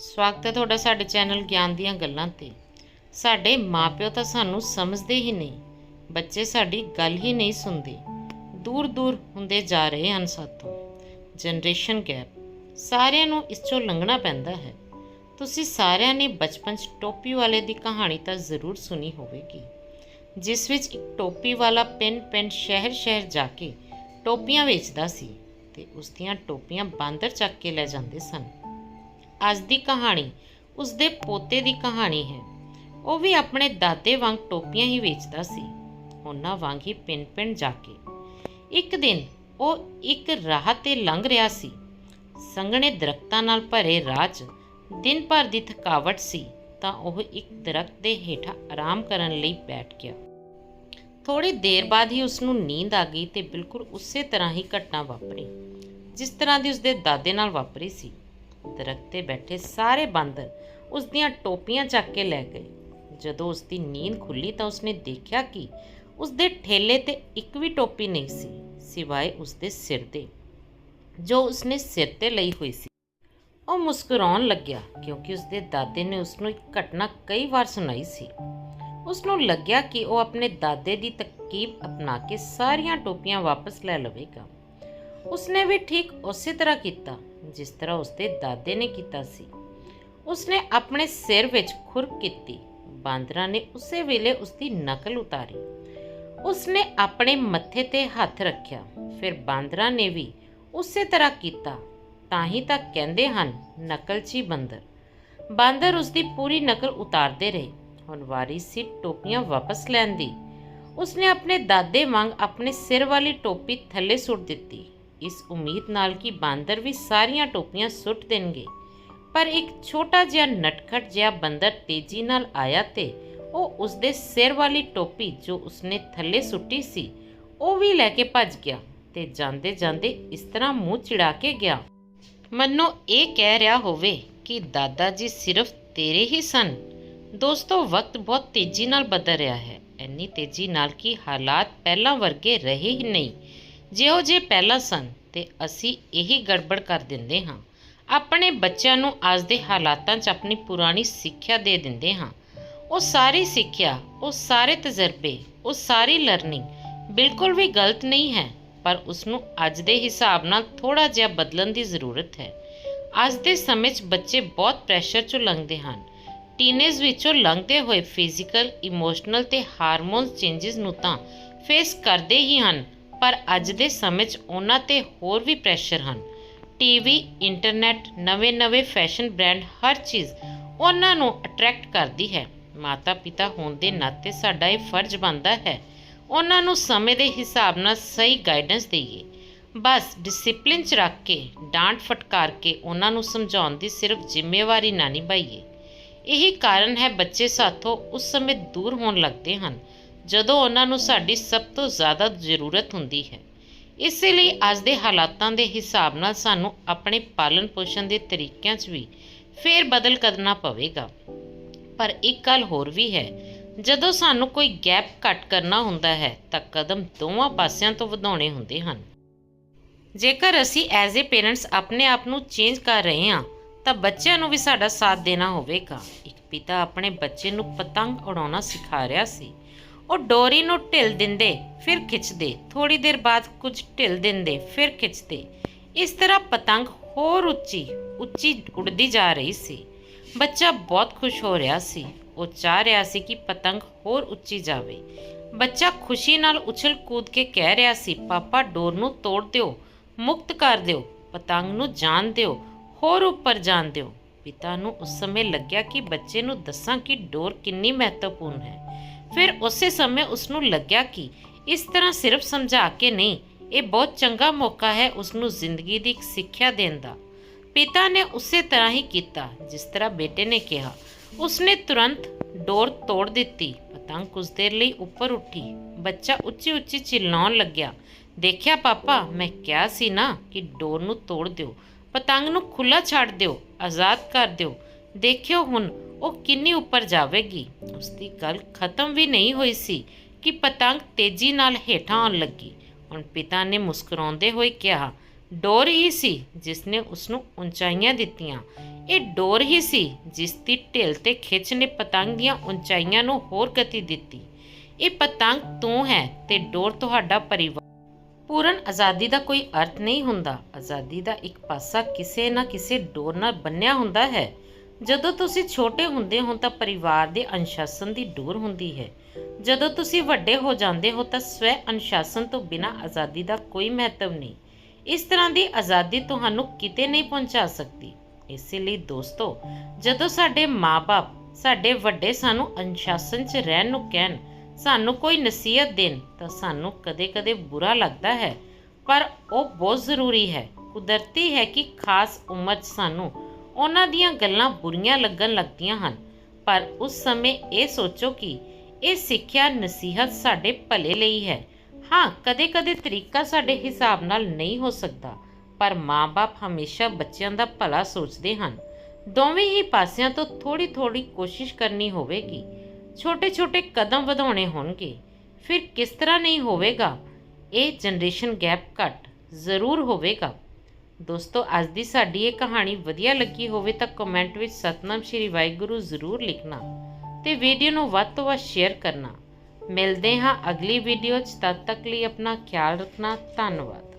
ਸਵਾਗਤ ਹੈ ਤੁਹਾਡਾ ਸਾਡੇ ਚੈਨਲ ਗਿਆਨ ਦੀਆਂ ਗੱਲਾਂ ਤੇ। ਸਾਡੇ ਮਾਪਿਓ ਤਾਂ ਸਾਨੂੰ ਸਮਝਦੇ ਹੀ ਨਹੀਂ, ਬੱਚੇ ਸਾਡੀ ਗੱਲ ਹੀ ਨਹੀਂ ਸੁਣਦੇ। ਦੂਰ ਦੂਰ ਹੁੰਦੇ ਜਾ ਰਹੇ ਹਨ ਸਾਥੋਂ ਜਨਰੇਸ਼ਨ ਗੈਪ ਸਾਰਿਆਂ ਨੂੰ ਇਸ ਚੋਂ ਲੰਘਣਾ ਪੈਂਦਾ ਹੈ। ਤੁਸੀਂ ਸਾਰਿਆਂ ਨੇ ਬਚਪਨ 'ਚ ਟੋਪੀ ਵਾਲੇ ਦੀ ਕਹਾਣੀ ਤਾਂ ਜ਼ਰੂਰ ਸੁਣੀ ਹੋਵੇਗੀ। ਜਿਸ ਵਿੱਚ ਇੱਕ ਟੋਪੀ ਵਾਲਾ ਪਿੰਡ ਪਿੰਡ ਸ਼ਹਿਰ ਸ਼ਹਿਰ ਜਾ ਕੇ ਟੋਪੀਆਂ ਵੇਚਦਾ ਸੀ ਤੇ ਉਸ ਦੀਆਂ ਟੋਪੀਆਂ ਬਾਂਦਰ ਚੱਕ ਕੇ ਲੈ ਜਾਂਦੇ ਸਨ। ਅੱਜ ਦੀ ਕਹਾਣੀ ਉਸ ਦੇ ਪੋਤੇ ਦੀ ਕਹਾਣੀ ਹੈ। ਉਹ ਵੀ ਆਪਣੇ ਦਾਦੇ ਵਾਂਗ ਟੋਪੀਆਂ ਹੀ ਵੇਚਦਾ ਸੀ। ਉਹਨਾਂ ਵਾਂਗ ਹੀ ਪਿੰਡ-ਪਿੰਡ ਜਾ ਕੇ। ਇੱਕ ਦਿਨ ਉਹ ਇੱਕ ਰਾਹ ਤੇ ਲੰਘ ਰਿਹਾ ਸੀ। ਸੰਘਣੇ ਦਰਖਤਾਂ ਨਾਲ ਭਰੇ ਰਾਹ 'ਚ ਦਿਨ ਭਰ ਦੀ ਥਕਾਵਟ ਸੀ, ਤਾਂ ਉਹ ਇੱਕ ਦਰਖਤ ਦੇ ਹੇਠਾਂ ਆਰਾਮ ਕਰਨ ਲਈ ਬੈਠ ਗਿਆ। ਥੋੜੀ ਦੇਰ ਬਾਅਦ ਹੀ ਉਸ ਨੂੰ ਨੀਂਦ ਆ ਗਈ ਤੇ ਬਿਲਕੁਲ ਉਸੇ ਤਰ੍ਹਾਂ ਹੀ ਘਟਨਾ ਵਾਪਰੀ, ਜਿਸ ਤਰ੍ਹਾਂ ਦੀ ਉਸਦੇ ਦਾਦੇ ਨਾਲ ਵਾਪਰੀ ਸੀ। ਦਰਖਤ ਤੇ ਬੈਠੇ ਸਾਰੇ ਬਾਂਦਰ ਉਸ ਦੀਆਂ ਟੋਪੀਆਂ ਚੱਕ ਕੇ ਲੈ ਗਏ। ਜਦੋਂ ਉਸ ਦੀ ਨੀਂਦ ਖੁੱਲੀ ਤਾਂ ਉਸਨੇ ਦੇਖਿਆ ਕਿ ਉਸ ਦੇ ਠੇਲੇ ਤੇ ਇੱਕ ਵੀ ਟੋਪੀ ਨਹੀਂ ਸੀ, ਸਿਵਾਏ ਉਸ ਦੇ ਸਿਰ 'ਤੇ, ਜੋ ਉਸਨੇ ਸਿਰ ਤੇ ਲਈ ਹੋਈ ਸੀ। ਉਹ ਮੁਸਕਰਾਉਣ ਲੱਗਿਆ ਕਿਉਂਕਿ ਉਸਦੇ ਦਾਦੇ ਨੇ ਉਸ ਨੂੰ ਇੱਕ ਘਟਨਾ ਕਈ ਵਾਰ ਸੁਣਾਈ ਸੀ। ਉਸ ਨੂੰ ਲੱਗਿਆ ਕਿ ਉਹ ਆਪਣੇ ਦਾਦੇ ਦੀ ਤਕੀਬ ਅਪਣਾ ਕੇ ਸਾਰੀਆਂ ਟੋਪੀਆਂ ਵਾਪਸ ਲੈ ਲਵੇਗਾ। ਉਸਨੇ ਵੀ ਠੀਕ ਉਸੇ ਤਰ੍ਹਾਂ ਕੀਤਾ ਜਿਸ ਤਰ੍ਹਾਂ ਉਸਦੇ ਦਾਦੇ ਨੇ ਕੀਤਾ ਸੀ। ਉਸਨੇ ਆਪਣੇ ਸਿਰ ਵਿੱਚ ਖੁਰਕ ਕੀਤੀ। ਬਾਂਦਰਾਂ ਨੇ ਉਸੇ ਵੇਲੇ ਉਸਦੀ ਨਕਲ ਉਤਾਰੀ। ਉਸਨੇ ਆਪਣੇ ਮੱਥੇ ਤੇ ਹੱਥ ਰੱਖਿਆ। ਫਿਰ ਬਾਂਦਰਾਂ ਨੇ ਵੀ ਉਸੇ ਤਰ੍ਹਾਂ ਕੀਤਾ। ਤਾਂ ਹੀ ਤਾਂ ਕਹਿੰਦੇ ਹਨ ਨਕਲਚੀ ਬੰਦਰ। ਬਾਂਦਰ ਉਸਦੀ ਪੂਰੀ ਨਕਲ ਉਤਾਰਦੇ ਰਹੇ। ਹੁਣ ਵਾਰੀ ਸੀ ਟੋਪੀਆਂ ਵਾਪਸ ਲੈਣ ਦੀ। ਉਸਨੇ ਆਪਣੇ ਦਾਦੇ ਵਾਂਗ ਆਪਣੇ ਸਿਰ ਵਾਲੀ ਟੋਪੀ ਥੱਲੇ ਸੁੱਟ ਦਿੱਤੀ। ਇਸ ਉਮੀਦ ਨਾਲ ਕਿ ਬਾਂਦਰ ਵੀ ਸਾਰੀਆਂ ਟੋਪੀਆਂ ਸੁੱਟ ਦੇਣਗੇ। ਪਰ ਇੱਕ ਛੋਟਾ ਜਿਹਾ ਨਟਖਟ ਜਿਹਾ ਬੰਦਰ ਤੇਜ਼ੀ ਨਾਲ ਆਇਆ ਤੇ ਉਹ ਉਸਦੇ ਸਿਰ ਵਾਲੀ ਟੋਪੀ ਜੋ ਉਸਨੇ ਥੱਲੇ ਸੁੱਟੀ ਸੀ, ਉਹ ਵੀ ਲੈ ਕੇ ਭੱਜ ਗਿਆ ਤੇ ਜਾਂਦੇ ਜਾਂਦੇ ਇਸ ਤਰ੍ਹਾਂ ਮੂੰਹ ਚਿੜਾ ਕੇ ਗਿਆ। ਮੰਨੋ, ਇਹ ਕਹਿ ਰਿਹਾ ਹੋਵੇ ਕਿ ਦਾਦਾ ਜੀ ਸਿਰਫ ਤੇਰੇ ਹੀ ਸਨ। ਦੋਸਤੋ, ਵਕਤ ਬਹੁਤ ਤੇਜ਼ੀ ਨਾਲ ਬਦਲ ਰਿਹਾ ਹੈ। ਇੰਨੀ ਤੇਜ਼ੀ ਨਾਲ ਕਿ ਹਾਲਾਤ ਪਹਿਲਾਂ ਵਰਗੇ ਰਹੇ ਹੀ ਨਹੀਂ। ਜਿਹੋ ਜੇ ਪਹਿਲਾਂ ਸਨ, ਤੇ ਅਸੀਂ ਇਹੀ ਗੜਬੜ ਕਰ ਦਿੰਦੇ ਹਾਂ। ਆਪਣੇ ਬੱਚਿਆਂ ਨੂੰ ਅੱਜ ਦੇ ਹਾਲਾਤਾਂ 'ਚ ਆਪਣੀ ਪੁਰਾਣੀ ਸਿੱਖਿਆ ਦੇ ਦਿੰਦੇ ਹਾਂ। ਉਹ ਸਾਰੀ ਸਿੱਖਿਆ, ਉਹ ਸਾਰੇ ਤਜਰਬੇ, ਉਹ ਸਾਰੀ ਲਰਨਿੰਗ ਬਿਲਕੁਲ ਵੀ ਗਲਤ ਨਹੀਂ ਹੈ, ਪਰ ਉਸ ਨੂੰ ਅੱਜ ਦੇ ਹਿਸਾਬ ਨਾਲ ਥੋੜਾ ਜਿਹਾ ਬਦਲਣ ਦੀ ਜ਼ਰੂਰਤ ਹੈ। ਅੱਜ ਦੇ ਸਮੇਂ 'ਚ ਬੱਚੇ ਬਹੁਤ ਪ੍ਰੈਸ਼ਰ 'ਚੋਂ ਲੰਘਦੇ ਹਨ। ਟੀਨੇਜ ਵਿੱਚੋਂ ਲੰਘਦੇ ਹੋਏ ਫਿਜ਼ੀਕਲ ਇਮੋਸ਼ਨਲ ਤੇ ਹਾਰਮੋਨਸ ਚੇਂਜਸ ਨੂੰ ਤਾਂ ਫੇਸ ਕਰਦੇ ਹੀ ਹਨ। ਪਰ ਅੱਜ ਦੇ ਸਮੇਂ 'ਚ ਉਹਨਾਂ ਤੇ ਹੋਰ ਵੀ ਪ੍ਰੈਸ਼ਰ ਹਨ। ਟੀਵੀ ਇੰਟਰਨੈਟ ਨਵੇਂ-ਨਵੇਂ ਫੈਸ਼ਨ ਬ੍ਰਾਂਡ ਹਰ ਚੀਜ਼ ਉਹਨਾਂ ਨੂੰ ਅਟਰੈਕਟ ਕਰਦੀ ਹੈ। ਮਾਤਾ ਪਿਤਾ ਹੋਣ ਦੇ ਨਾਤੇ ਸਾਡਾ ਇਹ ਫਰਜ਼ ਬਣਦਾ ਹੈ। ਉਹਨਾਂ ਨੂੰ ਸਮੇਂ ਦੇ ਹਿਸਾਬ ਨਾਲ ਸਹੀ ਗਾਈਡੈਂਸ ਦੇਈਏ। ਬਸ ਡਿਸਪਲਿਨ ਚ ਰੱਖ ਕੇ, ਡਾਂਟ ਫਟਕਾਰ ਕੇ ਉਹਨਾਂ ਨੂੰ ਸਮਝਾਉਣ ਦੀ ਸਿਰਫ ਜ਼ਿੰਮੇਵਾਰੀ ਨਾ ਨਿਭਾਈਏ। ਇਹੀ ਕਾਰਨ ਹੈ ਬੱਚੇ ਸਾਥੋਂ ਉਸ ਸਮੇਂ ਦੂਰ ਹੋਣ ਲੱਗਦੇ ਹਨ। ਜਦੋਂ ਉਹਨਾਂ ਨੂੰ ਸਾਡੀ ਸਭ ਤੋਂ ਜ਼ਿਆਦਾ ਜ਼ਰੂਰਤ ਹੁੰਦੀ ਹੈ। ਇਸੇ ਲਈ ਅੱਜ ਦੇ ਹਾਲਾਤਾਂ ਦੇ ਹਿਸਾਬ ਨਾਲ ਸਾਨੂੰ ਆਪਣੇ ਪਾਲਣ ਪੋਸ਼ਣ ਦੇ ਤਰੀਕਿਆਂ 'ਚ ਵੀ ਫੇਰ ਬਦਲ ਕਰਨਾ ਪਵੇਗਾ। ਪਰ ਇੱਕ ਗੱਲ ਹੋਰ ਵੀ ਹੈ, ਜਦੋਂ ਸਾਨੂੰ ਕੋਈ ਗੈਪ ਕੱਟ ਕਰਨਾ ਹੁੰਦਾ ਹੈ, ਤਾਂ ਕਦਮ ਦੋਵਾਂ ਪਾਸਿਆਂ ਤੋਂ ਵਧਾਉਣੇ ਹੁੰਦੇ ਹਨ। ਜੇਕਰ ਅਸੀਂ ਐਜ਼ ਅ ਪੇਰੈਂਟਸ ਆਪਣੇ ਆਪ ਨੂੰ ਚੇਂਜ ਕਰ ਰਹੇ ਹਾਂ, ਤਾਂ ਬੱਚਿਆਂ ਨੂੰ ਵੀ ਸਾਡਾ ਸਾਥ ਦੇਣਾ ਹੋਵੇਗਾ। ਇੱਕ ਪਿਤਾ ਆਪਣੇ ਬੱਚੇ ਨੂੰ ਪਤੰਗ ਉਡਾਉਣਾ ਸਿਖਾ ਰਿਹਾ ਸੀ। ਉਹ ਡੋਰੀ ਨੂੰ ਢਿੱਲ ਦਿੰਦੇ, ਫਿਰ ਖਿੱਚਦੇ। ਥੋੜੀ ਦੇਰ ਬਾਅਦ ਕੁਝ ਢਿੱਲ ਦਿੰਦੇ, ਫਿਰ ਖਿੱਚਦੇ। ਇਸ ਤਰ੍ਹਾਂ ਪਤੰਗ ਹੋਰ ਉੱਚੀ ਉੱਚੀ ਉੱਡਦੀ ਜਾ ਰਹੀ ਸੀ। ਬੱਚਾ ਬਹੁਤ ਖੁਸ਼ ਹੋ ਰਿਹਾ ਸੀ। ਉਹ ਚਾਹ ਰਿਹਾ ਸੀ ਕਿ ਪਤੰਗ ਹੋਰ ਉੱਚੀ ਜਾਵੇ। ਬੱਚਾ ਖੁਸ਼ੀ ਨਾਲ ਉਛਲ ਕੂਦ ਕੇ ਕਹਿ ਰਿਹਾ ਸੀ, ਪਾਪਾ, ਡੋਰ ਨੂੰ ਤੋੜ ਦਿਓ, ਮੁਕਤ ਕਰ ਦਿਓ, ਪਤੰਗ ਨੂੰ ਜਾਣ ਦਿਓ, ਹੋਰ ਉੱਪਰ ਜਾਣ ਦਿਓ। ਪਿਤਾ ਨੂੰ ਉਸ ਸਮੇਂ ਲੱਗਿਆ ਕਿ ਬੱਚੇ ਨੂੰ ਦੱਸਾਂ ਕਿ ਡੋਰ ਕਿੰਨੀ ਮਹੱਤਵਪੂਰਨ ਹੈ। ਫਿਰ ਉਸੇ ਸਮੇਂ ਉਸ ਨੂੰ ਲੱਗਿਆ ਕਿ ਇਸ ਤਰ੍ਹਾਂ ਸਿਰਫ ਸਮਝਾ ਕੇ ਨਹੀਂ, ਇਹ ਬਹੁਤ ਚੰਗਾ ਮੌਕਾ ਹੈ ਉਸ ਨੂੰ ਜ਼ਿੰਦਗੀ ਦੀ ਇੱਕ ਸਿੱਖਿਆ ਦੇਣ ਦਾ। ਪਿਤਾ ਨੇ ਉਸੇ ਤਰ੍ਹਾਂ ਹੀ ਕੀਤਾ, ਜਿਸ ਤਰ੍ਹਾਂ ਬੇਟੇ ਨੇ ਕਿਹਾ। ਉਸਨੇ ਤੁਰੰਤ ਡੋਰ ਤੋੜ ਦਿੱਤੀ, ਪਤੰਗ ਕੁਝ ਦੇਰ ਲਈ ਉੱਪਰ ਉੱਠੀ। ਬੱਚਾ ਉੱਚੀ ਉੱਚੀ ਚਿল্ਲਾਉਣ ਲੱਗਿਆ। ਦੇਖਿਆ, ਪਾਪਾ, ਮੈਂ ਕਿਹਾ ਸੀ ਨਾ ਕਿ ਡੋਰ ਨੂੰ ਤੋੜ ਦਿਓ। ਪਤੰਗ ਨੂੰ ਖੁੱਲਾ ਛੱਡ ਦਿਓ, ਆਜ਼ਾਦ ਕਰ ਦਿਓ। ਦੇਖਿਓ ਹੁਣ, ਉਹ ਕਿੰਨੀ ਉੱਪਰ ਜਾਵੇਗੀ। ਉਸਦੀ ਗੱਲ ਖਤਮ ਵੀ ਨਹੀਂ ਹੋਈ ਸੀ ਕਿ ਪਤੰਗ ਤੇਜ਼ੀ ਨਾਲ ਹੇਠਾਂ ਆਉਣ ਲੱਗੀ। ਹੁਣ ਪਿਤਾ ਨੇ ਮੁਸਕਰਾਉਂਦੇ ਹੋਏ ਕਿਹਾ, ਡੋਰ ਹੀ ਸੀ ਜਿਸ ਨੇ ਉਸ ਨੂੰ ਉਚਾਈਆਂ ਦਿੱਤੀਆਂ। ਇਹ ਡੋਰ ਹੀ ਸੀ ਜਿਸ ਦੀ ਢਿੱਲ ਤੇ ਖਿੱਚ ਨੇ ਪਤੰਗ ਦੀਆਂ ਉਚਾਈਆਂ ਨੂੰ ਹੋਰ ਗਤੀ ਦਿੱਤੀ। ਇਹ ਪਤੰਗ ਤੂੰ ਹੈ ਤੇ ਡੋਰ ਤੁਹਾਡਾ ਪਰਿਵਾਰ ਪੂਰਨ ਆਜ਼ਾਦੀ ਦਾ ਕੋਈ ਅਰਥ ਨਹੀਂ ਹੁੰਦਾ। ਆਜ਼ਾਦੀ ਦਾ ਇੱਕ ਪਾਸਾ ਕਿਸੇ ਨਾ ਕਿਸੇ ਡੋਰ ਨਾਲ ਬੰਨਿਆ ਹੁੰਦਾ ਹੈ। ਜਦੋਂ ਤੁਸੀਂ ਛੋਟੇ ਹੁੰਦੇ ਹੋ ਤਾਂ ਪਰਿਵਾਰ ਦੇ ਅਨੁਸ਼ਾਸਨ ਦੀ ਡੋਰ ਹੁੰਦੀ ਹੈ। ਜਦੋਂ ਤੁਸੀਂ ਵੱਡੇ ਹੋ ਜਾਂਦੇ ਹੋ ਤਾਂ ਸਵੈ ਅਨੁਸ਼ਾਸਨ ਤੋਂ ਬਿਨਾਂ ਆਜ਼ਾਦੀ ਦਾ ਕੋਈ ਮਹੱਤਵ ਨਹੀਂ। ਇਸ ਤਰ੍ਹਾਂ ਦੀ ਆਜ਼ਾਦੀ ਤੁਹਾਨੂੰ ਕਿਤੇ ਨਹੀਂ ਪਹੁੰਚਾ ਸਕਦੀ। ਇਸੇ ਲਈ ਦੋਸਤੋ, ਜਦੋਂ ਸਾਡੇ ਮਾਪੇ ਸਾਡੇ ਵੱਡੇ ਸਾਨੂੰ ਅਨੁਸ਼ਾਸਨ 'ਚ ਰਹਿਣ ਨੂੰ ਕਹਿਣ, ਸਾਨੂੰ ਕੋਈ ਨਸੀਹਤ ਦੇਣ ਤਾਂ ਸਾਨੂੰ ਕਦੇ-ਕਦੇ ਬੁਰਾ ਲੱਗਦਾ ਹੈ। ਪਰ ਉਹ ਬਹੁਤ ਜ਼ਰੂਰੀ ਹੈ। ਕੁਦਰਤੀ ਹੈ ਕਿ ਖਾਸ ਉਮਰ 'ਚ ਸਾਨੂੰ ਉਹਨਾਂ ਦੀਆਂ ਗੱਲਾਂ ਬੁਰੀਆਂ ਲੱਗਣ ਲੱਗਦੀਆਂ ਹਨ। ਪਰ ਉਸ ਸਮੇਂ ਇਹ ਸੋਚੋ ਕਿ ਇਹ ਸਿੱਖਿਆ ਨਸੀਹਤ ਸਾਡੇ ਭਲੇ ਲਈ ਹੈ। ਹਾਂ, ਕਦੇ-ਕਦੇ ਤਰੀਕਾ ਸਾਡੇ ਹਿਸਾਬ ਨਾਲ ਨਹੀਂ ਹੋ ਸਕਦਾ, ਪਰ ਮਾਪੇ ਹਮੇਸ਼ਾ ਬੱਚਿਆਂ ਦਾ ਭਲਾ ਸੋਚਦੇ ਹਨ। ਦੋਵੇਂ ਹੀ ਪਾਸਿਆਂ ਤੋਂ ਥੋੜੀ-ਥੋੜੀ ਕੋਸ਼ਿਸ਼ ਕਰਨੀ ਹੋਵੇਗੀ। ਛੋਟੇ-ਛੋਟੇ ਕਦਮ ਵਧਾਉਣੇ ਹੋਣਗੇ। ਫਿਰ ਕਿਸ ਤਰ੍ਹਾਂ ਨਹੀਂ ਹੋਵੇਗਾ? ਇਹ ਜਨਰੇਸ਼ਨ ਗੈਪ ਘੱਟ ਜ਼ਰੂਰ ਹੋਵੇਗਾ। ਦੋਸਤੋ, ਅੱਜ ਦੀ ਸਾਡੀ ਇਹ ਕਹਾਣੀ ਵਧੀਆ ਲੱਗੀ ਹੋਵੇ ਤਾਂ ਕਮੈਂਟ ਵਿੱਚ ਸਤਨਾਮ ਸ਼੍ਰੀ ਵਾਹਿਗੁਰੂ ਜ਼ਰੂਰ ਲਿਖਣਾ ਤੇ ਵੀਡੀਓ ਨੂੰ ਵੱਧ ਤੋਂ ਵੱਧ ਸ਼ੇਅਰ ਕਰਨਾ। ਮਿਲਦੇ ਹਾਂ ਅਗਲੀ ਵੀਡੀਓ 'ਚ, ਤਦ ਤੱਕ ਲਈ ਆਪਣਾ ਖਿਆਲ ਰੱਖਣਾ। ਧੰਨਵਾਦ।